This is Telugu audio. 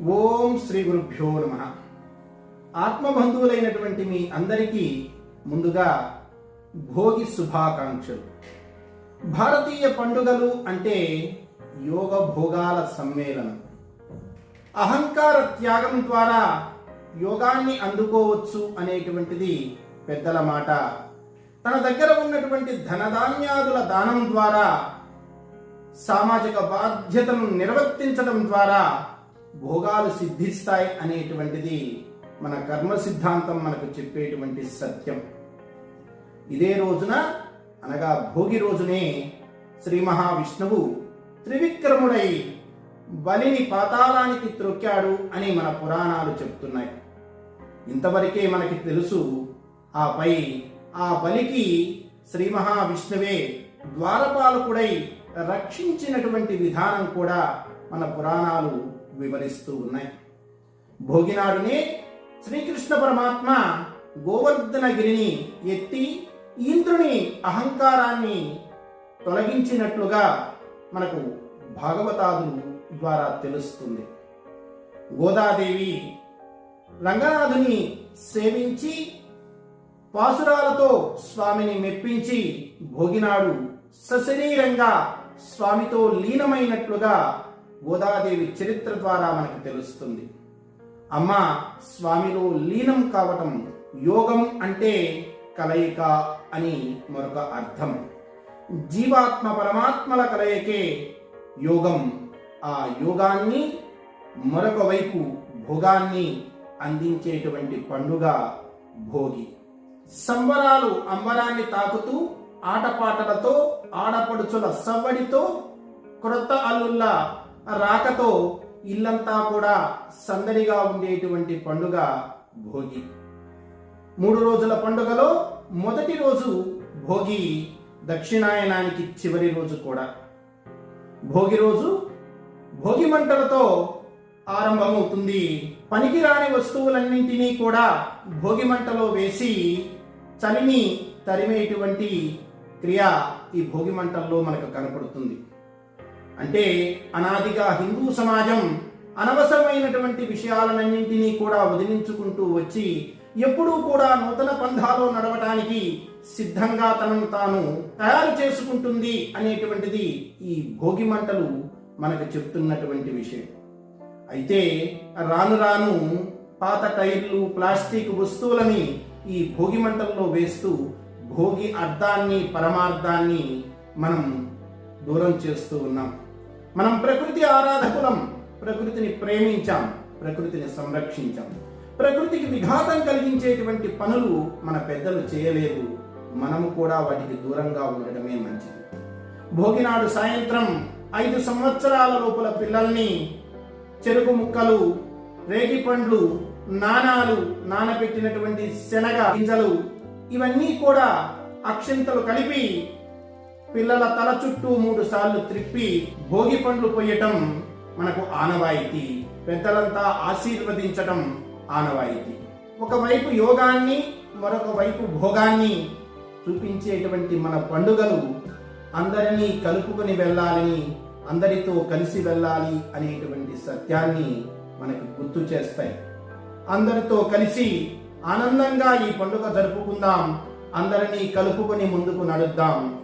ఓం శ్రీ గురుభ్యో నమ. ఆత్మబంధువులైనటువంటి మీ అందరికీ ముందుగా భోగి శుభాకాంక్షలు. భారతీయ పండుగలు అంటే యోగ భోగాల సమ్మేళనం. అహంకార త్యాగం ద్వారా యోగాన్ని అందుకోవచ్చు అనేటువంటిది పెద్దల మాట. తన దగ్గర ఉన్నటువంటి ధనధాన్యాదుల దానం ద్వారా సామాజిక బాధ్యతను నిర్వర్తించడం ద్వారా భోగాలు సిద్ధిస్తాయి అనేటువంటిది మన కర్మ సిద్ధాంతం మనకు చెప్పేటువంటి సత్యం. ఇదే రోజున అనగా భోగి రోజునే శ్రీ మహావిష్ణువు త్రివిక్రముడై బలిని పాతాళానికి త్రొక్కాడు అని మన పురాణాలు చెప్తున్నాయి. ఇంతవరకే మనకి తెలుసు ఆపై ఆ బలికి శ్రీ మహావిష్ణువే ద్వారపాలకుడై రక్షించినటువంటి విధానం కూడా మన పురాణాలు వివరిస్తూ ఉన్నాయి. భోగినాడునే శ్రీకృష్ణ పరమాత్మ గోవర్ధనగిరిని ఎత్తి ఇంద్రుని అహంకారాన్ని తొలగించినట్లుగా మనకు భాగవతాదులు ద్వారా తెలుస్తుంది. గోదాదేవి రంగనాథుని సేవించి పాసురాలతో స్వామిని మెప్పించి భోగినాడు సశరీరంగా స్వామితో లీనమైనట్లుగా గోదాదేవి చరిత్ర ద్వారా మనకు తెలుస్తుంది. అమ్మ స్వామిలో లీనం కావటం యోగం అంటే కలయిక అని మరొక అర్థం. జీవాత్మ పరమాత్మల కలయికే యోగం. ఆ యోగాన్ని మరొక వైపు భోగాన్ని అందించేటువంటి పండుగ భోగి. సంబరాలు అంబరాన్ని తాకుతూ ఆటపాటలతో ఆడపడుచుల సవ్వడితో క్రొత్త అల్లుళ్ళ రాకతో ఇల్లంతా కూడా సందడిగా ఉండేటువంటి పండుగ భోగి. మూడు రోజుల పండుగలో మొదటి రోజు భోగి దక్షిణాయనానికి చివరి రోజు కూడా. భోగి రోజు భోగి మంటలతో ఆరంభమవుతుంది. పనికిరాని వస్తువులన్నింటినీ కూడా భోగి మంటలో వేసి చలిని తరిమేటువంటి క్రియ ఈ భోగి మంటల్లో మనకు కనపడుతుంది. అంటే అనాదిగా హిందూ సమాజం అనవసరమైనటువంటి విషయాలన్నింటినీ కూడా వదిలించుకుంటూ వచ్చి ఎప్పుడూ కూడా నూతన పంథాలో నడవటానికి సిద్ధంగా తనను తాను తయారు చేసుకుంటుంది అనేటువంటిది ఈ భోగి మంటలు మనకు చెప్తున్నటువంటి విషయం. అయితే రాను రాను పాత టైర్లు ప్లాస్టిక్ వస్తువులని ఈ భోగి మంటల్లో వేస్తూ భోగి అర్థాన్ని పరమార్థాన్ని మనం దూరం చేస్తూ ఉన్నాం. మనం ప్రకృతి ఆరాధకులం ప్రకృతిని ప్రేమించాం ప్రకృతిని సంరక్షించాం. ప్రకృతికి విఘాతం కలిగించేటువంటి పనులు మన పెద్దలు చేయలేదు. మనము కూడా వాటికి దూరంగా ఉండడమే మంచిది. భోగినాడు సాయంత్రం ఐదు సంవత్సరాల లోపల పిల్లల్ని చెరుకు ముక్కలు రేగి పండ్లు నాణాలు నానబెట్టినటువంటి శనగ గింజలు ఇవన్నీ కూడా అక్షింతలు కలిపి పిల్లల తల చుట్టూ మూడు సార్లు త్రిప్పి భోగి పండ్లు పోయటం మనకు ఆనవాయితీ. పెద్దలంతా ఆశీర్వదించటం ఆనవాయితీ. ఒకవైపు యోగాన్ని మరొక వైపు భోగాన్ని చూపించేటువంటి మన పండుగలు అందరినీ కలుపుకొని వెళ్ళాలని అందరితో కలిసి వెళ్ళాలి అనేటువంటి సత్యాన్ని మనకు గుర్తు చేస్తాయి. అందరితో కలిసి ఆనందంగా ఈ పండుగ జరుపుకుందాం అందరినీ కలుపుకొని ముందుకు నడుద్దాం.